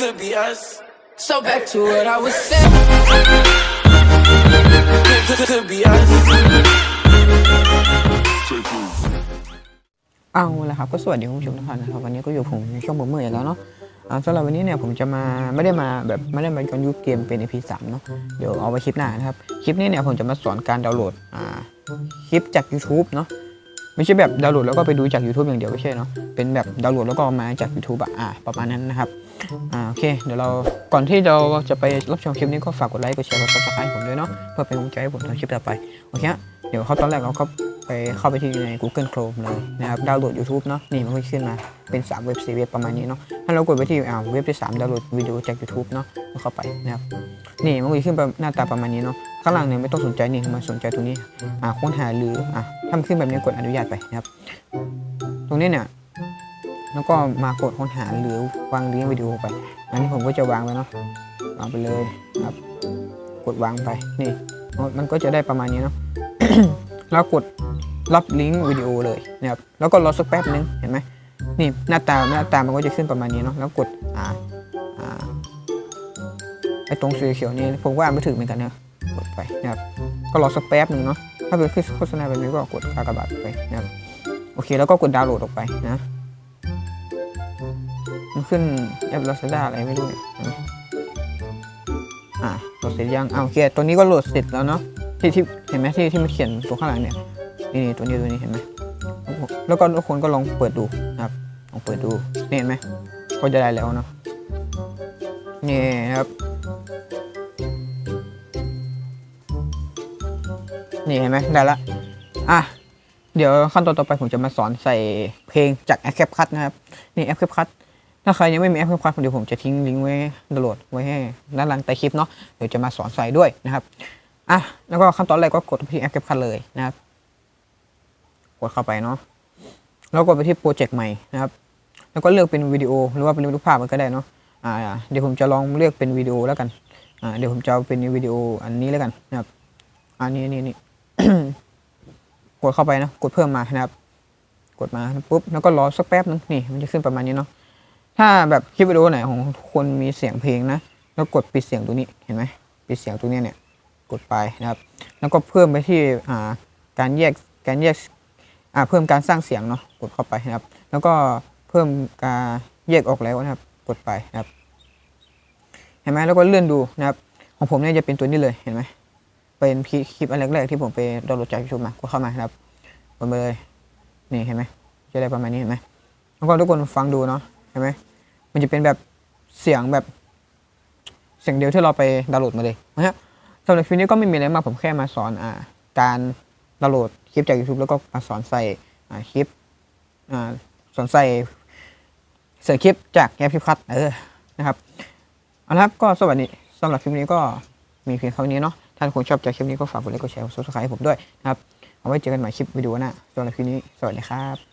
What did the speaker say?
could be us. So back to what I was saying. Could, could, could be us. เอาละครับก็สวัสดีคุณผู้ชมทุกท่านนะครับวันนี้ก็อยู่ผมในช่องผมเมื่อยแล้วเนาะอ่าสำหรับวันนี้เนี่ยผมจะมาไม่ได้มาแบบไม่ได้มาย้อนยุคเกมเป็น EP3 เนาะเดี๋ยวเอาไว้คลิปหน้านะครับ คลิปนี้เนี่ยผมจะมาสอนการดาวน์โหลดอ่าคลิปจาก YouTube เนาะ ไม่ใช่แบบดาวน์โหลดแล้วก็ไปดูจาก YouTube อย่างเดียวไม่ใช่เนาะเป็นแบบดาวน์โหลดแล้วก็เอามาจาก YouTube อะอ่าประมาณนั้นนะครับอ่าโอเคเดี๋ยวเราก่อนที่เราจะไปรับชมคลิปนี้ก็ฝากกดไลค์กดแชร์กด subscribe ให้ผมด้วยเนาะเพื่อเป็นกำลังใจให้ผมทำคลิปต่อไปโอเคฮะเดี๋ยวเขาตอนแรกเราก็ไปเข้าไปที่ใน Google Chrome เลยนะครับดาวน์โหลด YouTube เนาะนี่มันก็ขึ้นมาเป็น 3 เว็บ4เว็บประมาณนี้เนาะถ้าเรากดไปที่อ่าเว็บที่ 3 ดาวน์โหลดวิดีโอจาก YouTube เนาะก็เข้าไปนะครับนี่มันก็ขึ้นไปหน้าตาประมาณนี้เนาะ ข้างล่างเนี่ยไม่ต้องสนใจนี่มาสนใจตรงนี้อ่าค้นหาหรืออ่าถ้ามันขึ้นแบบนี้กดอนุญาตไปนะครับ ตรงนี้เนี่ยแล้วก็มากดค้นหาหรือวางลิงก์วิดีโอไป อันนี้ผมก็จะวางไว้เนาะวางไปเลยนะครับ กดวางไปนี่มันก็จะได้ประมาณนี้เนาะแล้วกดรับลิงก์วิดีโอเลยนะครับแล้วก็รอสักแป๊บนึงเห็นไหมนี่หน้าตาหน้าตามันก็จะขึ้นประมาณนี้เนาะแล้วกดอ่าอ่าไอตรงสีเขียวนี่ผมก็อ่านไม่ถึงเหมือนกันนะ ดไปนะครับก็รอสักแป๊บหนึ่งเนาะถ้าเป็นขึ้นโฆษณาแบบนี้ก็กดกากบาทไปนะครับโอเคแล้วก็กดดาวน์โหลดออกไปนะมันขึ้นแอป Lazada อะไรไม่รู้เนี่ยอ่าโหลดเสร็จยังอ่าโอเคตัวนี้ก็โหลดเสร็จแล้วเนาะที่ที่เห็นไหมที่ที่มันเขียนตัวข้างหลังเนี่ยนี่นี่ตัวนี้ตัวนี้เห็นไหมแล้วก็ทุกคนก็ลองเปิดดูนะครับลองเปิดดูเห็นไหมก็จะได้แล้วเนาะนี่นะครับ นี่เห็นไหมได้ละอะเดี๋ยวขั้นตอนต่อไปผมจะมาสอนใส่เพลงจากแอปแคปคัทนะครับนี่แอปแคปคัทถ้าใครยังไม่มีแอปแคปคัทเดี๋ยวผมจะทิ้งลิงก์ไว้ดาวน์โหลดไว้ให้ด้านล่างใต้คลิปเนาะเดี๋ยวจะมาสอนใส่ด้วยนะครับอะแล้วก็ขั้นตอนแรกก็กดที่แอปแคปคัทเลยนะครับ กดเข้าไปเนาะแล้วกดไปที่โปรเจกต์ใหม่นะครับ แล้วก็เลือกเป็นวิดีโอหรือว่าเป็นรูปภาพมันก็ได้เนาะอ่าเดี๋ยวผมจะลองเลือกเป็นวิดีโอแล้วกันอ่าเดี๋ยวผมจะเอาเป็นวิดีโออันนี้แล้วกันนะครับ อันนี้นี่นี่ กดเข้าไปนะ กดเพิ่มมานะครับ กดมาปุ๊บ แล้วก็รอสักแป๊บนึงนี่ มันจะขึ้นประมาณนี้เนาะ ถ้าแบบคลิปวิดีโอไหนของคนมีเสียงเพลงนะ แล้วกดปิดเสียงตัวนี้ เห็นไหมปิดเสียงตัวเนี้ยเนี่ย กดไปนะครับ แล้วก็เพิ่มไปที่อ่าการแยก การแยกอ่าเพิ่มการสร้างเสียงเนาะ กดเข้าไปนะครับ แล้วก็เพิ่มการแยกออกแล้วนะครับ กดไปนะครับ เห็นไหมแล้วก็เลื่อนดูนะครับ ของผมเนี่ยจะเป็นตัวนี้เลย เห็นไหม เป็นคลิปอันแรกๆที่ผมไปดาวน์โหลดจากยูทูบมากดเข้ามาครับกดไปเลยนี่เห็นไหมจะได้ประมาณนี้เห็นไหมแล้วก็ทุกคนฟังดูเนาะเห็นไหมมันจะเป็นแบบเสียงแบบเสียงเดียวที่เราไปดาวน์โหลดมาเลยนะฮะสำหรับคลิปนี้ก็ไม่มีอะไรมากผมแค่มาสอนอ่าการดาวน์โหลดคลิปจาก YouTube แล้วก็มาสอนใส่อ่าคลิปอ่าสอนใส่เสียงคลิปจากแอปคลิปคัทเออนะครับเอาละครับก็สวัสดีสำหรับคลิปนี้ก็มีเพียงเท่านี้เนาะ ท่านคงชอบจากคลิปนี้ก็ฝากกดไลค์กดแชร์กดซับสไครต์ให้ผมด้วยนะครับเอาไว้เจอกันใหม่คลิปวิดีโอหน้าสำหรับคลิปนี้สวัสดีครับ